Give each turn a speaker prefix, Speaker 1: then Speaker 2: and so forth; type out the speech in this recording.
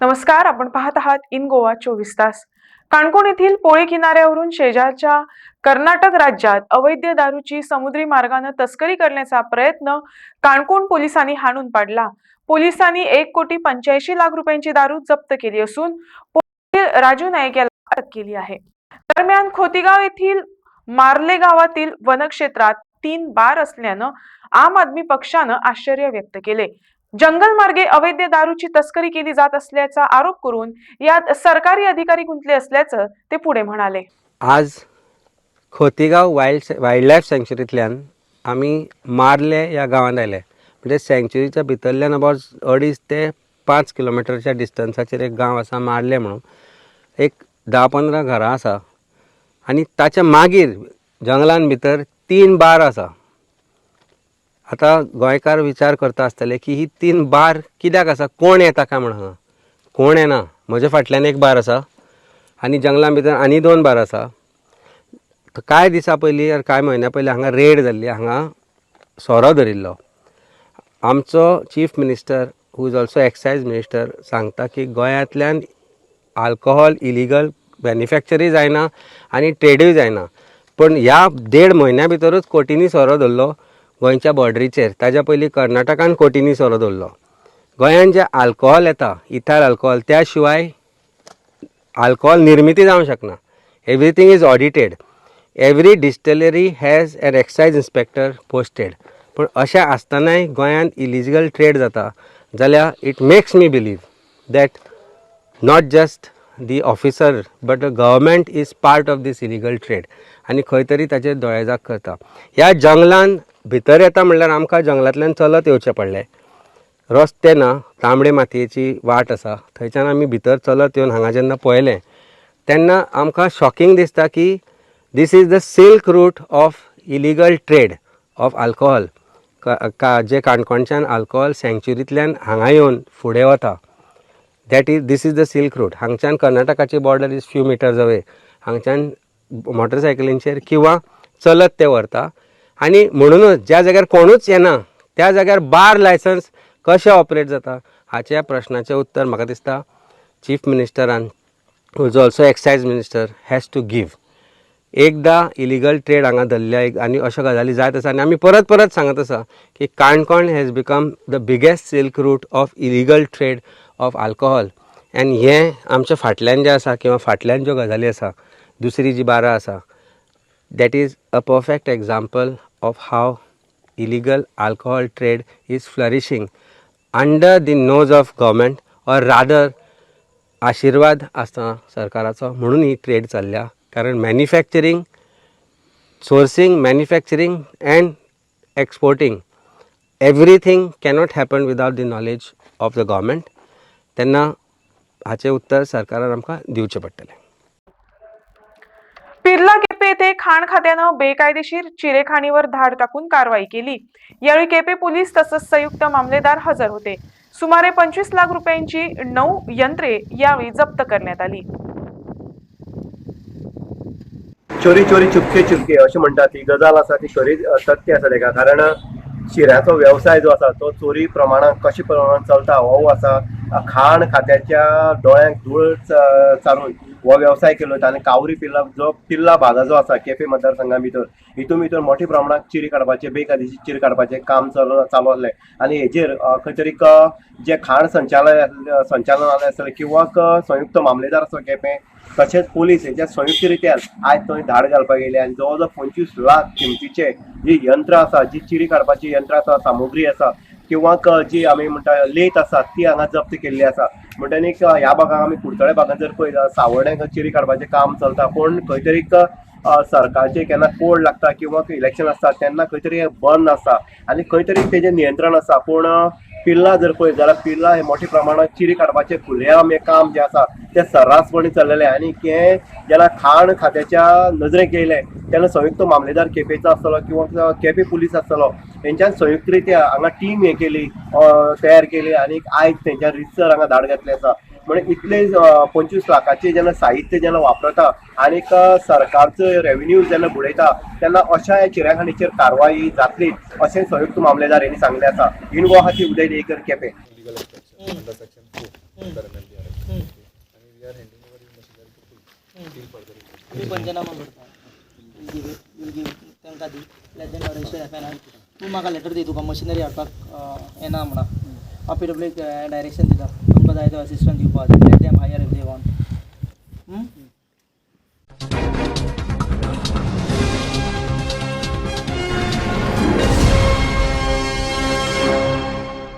Speaker 1: नमस्कार आपण पाहत आहात इन गोवा चोवीस तास. काणकोण येथील पोळी किनाऱ्यावरून शेजारच्या कर्नाटक राज्यात अवैध दारूची समुद्री मार्गाने तस्करी करण्याचा प्रयत्न काणकोण पोलिसांनी हाणून पाडला. पोलिसांनी एक कोटी पंच्याऐंशी लाख रुपयांची दारू जप्त केली असून राजू नाईक याला अटक केली आहे. दरम्यान खोतीगाव येथील मार्ले गावातील वनक्षेत्रात तीन बार असल्यानं आम आदमी पक्षानं आश्चर्य व्यक्त केले. जंगल मार्गे अवैध दारूची तस्करी केली जात असल्याचा आरोप करून यात सरकारी अधिकारी गुंतले असल्याचं ते पुढे म्हणाले.
Speaker 2: आज खोतीगाव वायल्ड वायल्ड लायफ सँक्च्युरींतल्यान आमी मार्ले ह्या गांवांत आयले म्हणजे सँक्च्युरीच्या भितरल्यान अबावट अडीच ते पांच किलोमिटरच्या डिस्टन्साचेर एक गांव आसा मार्ले म्हणून. एक धा पंदरा घरां आसा आनी ताच्या मागीर जंगलान भितर तीन बार आसा आतां गोंयकार विचार करता आसतले की ही तीन बार कित्याक आसा? कोण येता काय म्हण हांगा? कोण येना? म्हज्या फाटल्यान एक बार आसा आनी जंगला भितर आनी दोन बार आसा. कांय दिसा पयलीं कांय म्हयन्या पयलीं हांगा रेड जाल्ली हांगा सोरो धरिल्लो. आमचो chief minister who is also excise minister सांगता की गोंयांतल्यान आल्कोहॉल इलिगल मॅन्युफॅक्चरूय जायना आनी ट्रेडूय जायना. पूण ह्या देड म्हयन्या भितरूच कोटींनी सोरो धरलो. गोंयच्या बॉर्डरीचेर ताज्या पयलीं कर्नाटकान कोटींनी सोरो दवरलो गोंयांत जे आल्कोहॉल येता इथार आल्कोहोल त्या शिवाय आल्कोहोल निर्मिती जावंक शकना. Everything is audited every distillery has an excise inspector posted पूण अशें आसतनाय गोंयांत इलिजिगल ट्रेड जाता जाल्यार it makes me believe that not just the officer but government is part of this illegal trade आनी खंय तरी ताचेर दोळेजाक करता. ह्या जंगलान भितर येता म्हणल्यार आमकां जंगलांतल्यान चलत येवचें पडलें. रस्ते ना तांबडे मातयेची वाट आसा. थंयच्यान आमी भितर चलत येवन हांगा जेन्ना पळयलें तेन्ना आमकां शॉकिंग दिसता की this is the silk route of illegal trade of alcohol का जे काणकोणच्यान आल्कोहॉल सँक्च्युरींतल्यान हांगा येवन फुडें वता. That is this is the silk route हांगच्यान कर्नाटकाची border is few metres away हांगच्यान मोटरसायकलींचेर किंवां चलत ते व्हरता. आनी म्हणूनच ज्या जाग्यार कोणूच येना त्या जाग्यार बार लायसन्स कशें ऑपरेट जाता हाच्या प्रश्नाचें उत्तर म्हाका दिसता. Chief मिनिस्टरान who is also excise minister has to give एकदां इलिगल ट्रेड हांगा धरल्या एक आनी अश्यो गजाली जायत आसा आनी आमी परत परत सांगत आसा की Canacona has become the biggest silk route of illegal trade of alcohol आनी हें आमच्या फाटल्यान जें आसा किंवा फाटल्यान ज्यो गजाली आसा दुसरी जी बारां आसा that is a perfect example of how illegal alcohol trade is flourishing under the nose of government or rather आशिर्वाद आसता सरकाराचो म्हणून ही ट्रेड चल्ल्या. कारण manufacturing sourcing manufacturing and exporting everything cannot happen without the knowledge of the government तेन्ना हाचें उत्तर सरकारान आमकां दिवचें पडटलें
Speaker 1: येथे खाण खात्यानं बेकायदेशीर चिरेखाणीवर धाड टाकून कारवाई केली. यावेळी केपे पोलीस तसंच संयुक्त मामलेदार हजर होते. सुमारे पंचवीस लाख रुपयांची नऊ यंत्रे यावेळी जप्त करण्यात आली.
Speaker 3: चोरी चोरी चुपके चुपके अशें म्हणटात ती गजाल आसा ती खरी सत्य आसा तेका कारण शिऱ्याचो व्यवसाय जो आसा तो चोरी प्रमाणात कशे प्रमाणात चलता हो आसा खाण खात्याच्या दोळ्यांक धूळ चारून हो व्यवसाय केलो वता आनी कावरी पिल्ला जो पिल्ला भागा जो आसा केपे मतदारसंघा भितर हितून भितर मोठ्या प्रमाणात चिरी काडपाचे बेकायदेशीर चिरी काडपाचें काम चालू चालू आसलें आनी हेजेर खंय तरी जे खाण संचालय संचालनालय आसलें किंवा संयुक्त मामलेदार आसा केपें तशेंच पोलीस हेच्या संयुक्त रित्यान आयज थंय धाड घालपाक येयले आनी जवळ जवळ पंचवीस लाख किमतीचे जी यंत्रां आसा जी चिरी काडपाची यंत्रां आसा सामुग्री आसा किंवा जी आमी म्हणटा लेत आसा ती हांगा जप्त केल्ली आसा म्हणटनी ह्या भागाक आमी कुडचड्या भागांत जर पळयत सावड्यांक चिरी काडपाचें काम चलता पूण खंय तरी सरकारचे केन्ना कोड लागता किंवा इलेक्शन आसता तेन्ना खंय तरी बंद आसता आनी खंय तरी तेजें नियंत्रण आसा पूण पिल्ला जर पळयत जाल्यार पिल्ला हे मोठ्या प्रमाणात चिरी काडपाचें खुलेआम हें काम जें आसा तें सर्रासपणी चललेलें आनी हें जेन्ना खाण खात्याच्या नजरेक येयलें तेन्ना संयुक्त मामलेदार केपेंचो आसतलो किंवा केपे पुलीस आसतलो हेंच्यान संयुक्त रित्या हांगा टीम हें केली तयार केली आनी आयज तेंच्यान रितसर हांगा धाड घातलें आसा म्हणजे इतले पंचवीस लाखाचे जेन्ना साहित्य जेन्ना वापरता आणि सरकारचो रेव्हेन्यू जेन्ना बुडयता तेन्ना अशा चिऱ्याखाणीचेर कारवाई जातली असे संयुक्त मामलेदारांनी सांगले असा इन गुवाहाटी उदय देकर केपे
Speaker 4: तू दी तूं म्हाका लेटर दी तुका मशिनरी हाडपाक येना म्हणा. हांव पी डायरेक्शन दिता तुमकां जाय तो असिस्टंट दिवपाक लेट देम